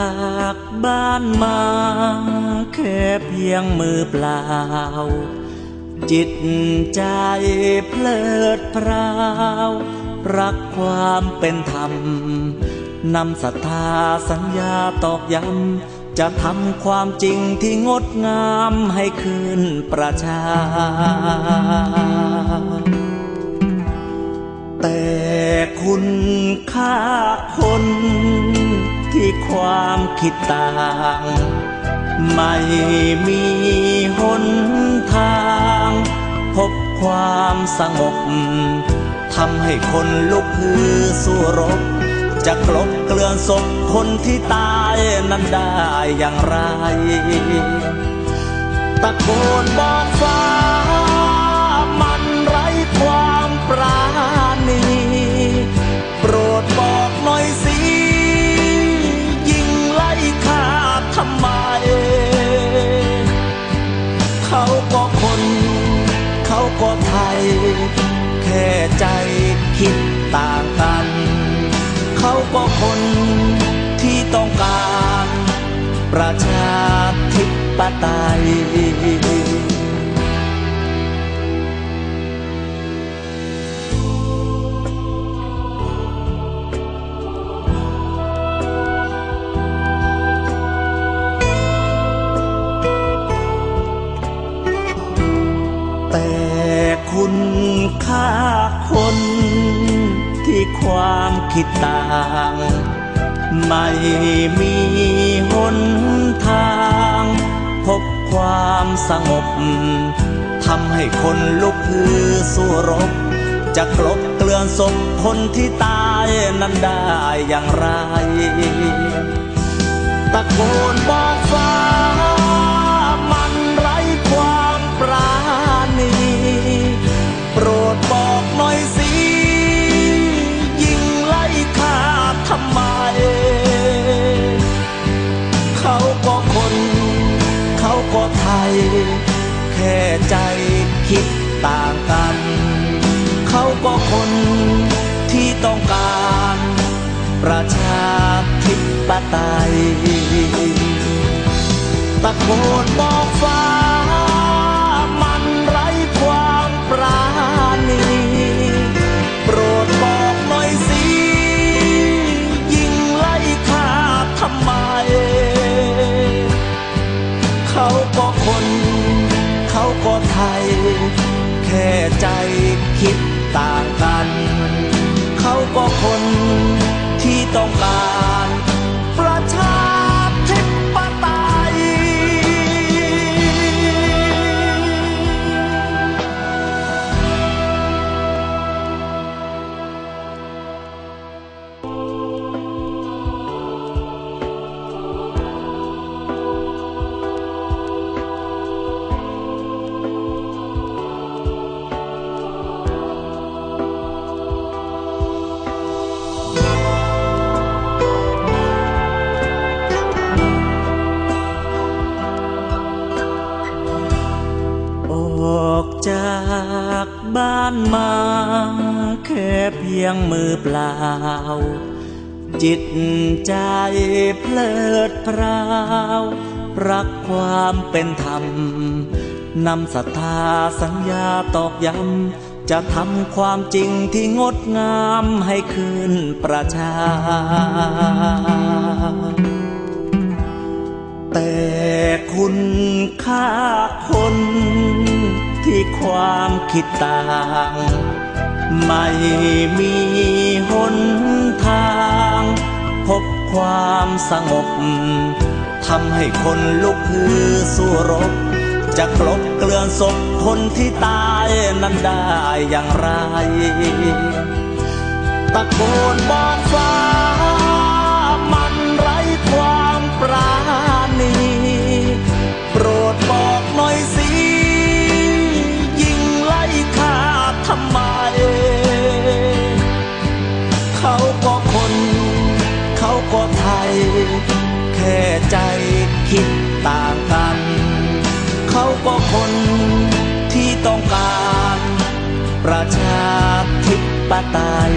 านมาแค่เพียงมือเปล่า จิตใจเพลิดเพลารักความเป็นธรรมนำศรัทธาสัญญาตอกย้ำ จะทำความจริงที่งดงามให้คืนประชา แต่คุณค่าคน ที่ความคิดต่าง ไม่มีหนทาง พบความสงบทำให้คนลุกฮือสู้รบ จะกลบเกลื่อนศพคนที่ตายนั้นได้อย่างไร ตะโกนบอก กว่าไทย แค่ใจคิดต่างกัน เขาก็คนที่ต้องการ ประชาธิปไตย ความคิดต่าง ไม่มีหนทาง พบความสงบทำให้คนลุกฮือสู้รบ จะกลบเกลื่อนศพคนที่ตายนั้นได้อย่างไร ตะโกนบอกฟ้ามันไร้ความปรา ก็ไทย แค่ใจคิดต่างกัน เขาก็คนที่ต้องการ ประชาธิปไตยตะโกนบอกฟ้า ก็คนที่ต้องการ จากบ้านมาแค่เพียงมือเปล่า จิตใจเพลิดเพลารักความเป็นธรรมนำศรัทธาสัญญาตอกย้ำ จะทำความจริงที่งดงามให้คืนประชา แต่คุณค่าคน ความคิดต่าง ไม่มีหนทาง พบความสงบทำให้คนลุกฮือสู้รบ จะกลบเกลื่อนศพคนที่ตายนั้นได้อย่างไร ตะโกนบอกฟ้ามันไร้ความปรา ต่างกัน เขาก็คนที่ต้องการ ประชาธิปไตย